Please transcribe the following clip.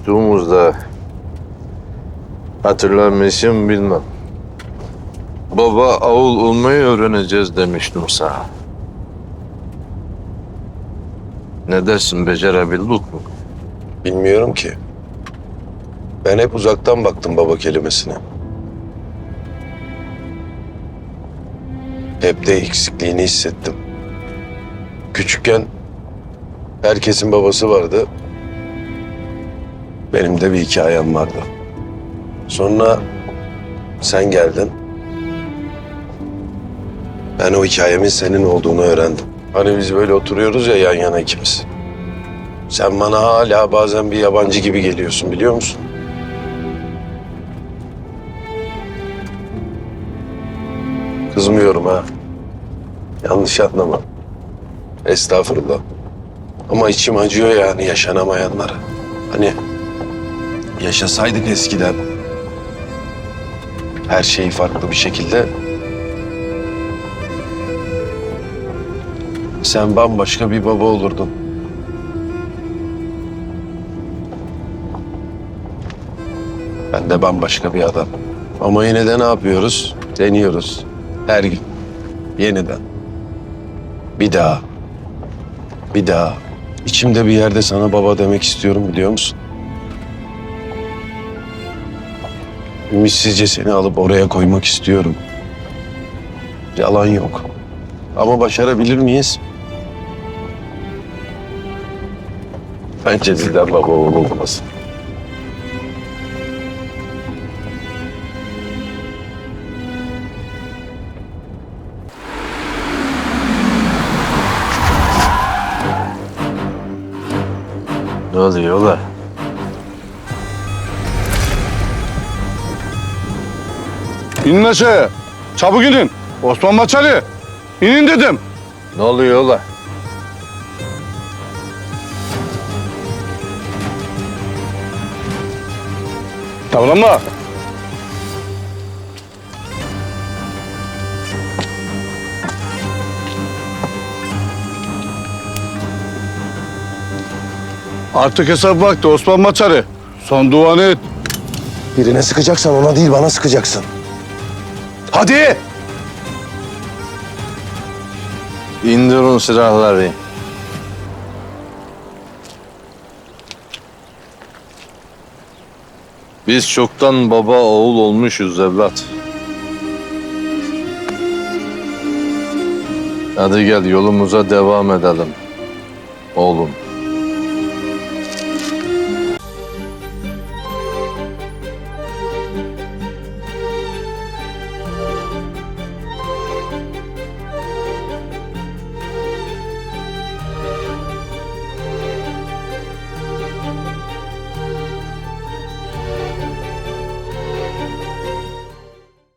konuştuğumuzda hatırlar mısın bilmem. Baba avul olmayı öğreneceğiz demiştim sana. Ne dersin becerebildik mi? Bilmiyorum ki. Ben hep uzaktan baktım baba kelimesine. Hep de eksikliğini hissettim. Küçükken herkesin babası vardı. Benim de bir hikayem vardı. Sonra sen geldin. Ben o hikayemin senin olduğunu öğrendim. Hani biz böyle oturuyoruz ya yan yana ikimiz. Sen bana hala bazen bir yabancı gibi geliyorsun biliyor musun? Kızmıyorum ha. Yanlış anlama. Estağfurullah. Ama içim acıyor yani yaşanamayanlara. Hani yaşasaydık eskiden her şeyi farklı bir şekilde sen bambaşka bir baba olurdun. Ben de bambaşka bir adam. Ama yine de ne yapıyoruz? Deniyoruz. Her gün. Yeniden. Bir daha. Bir daha. İçimde bir yerde sana baba demek istiyorum biliyor musun? Ümitsizce seni alıp oraya koymak istiyorum. Yalan yok. Ama başarabilir miyiz? Bence bizden baba oğul olmaz. Ne oluyor ola? İnin aşağıya. Çabuk inin. Osman Maçali. İnin dedim. Ne oluyor ola? Davranma. Artık hesap vakti Osman Maçarı. Son duanı et. Birine sıkacaksan ona değil bana sıkacaksın. Hadi! İndirin silahları. Biz çoktan baba oğul olmuşuz evlat. Hadi gel yolumuza devam edelim. Oğlum.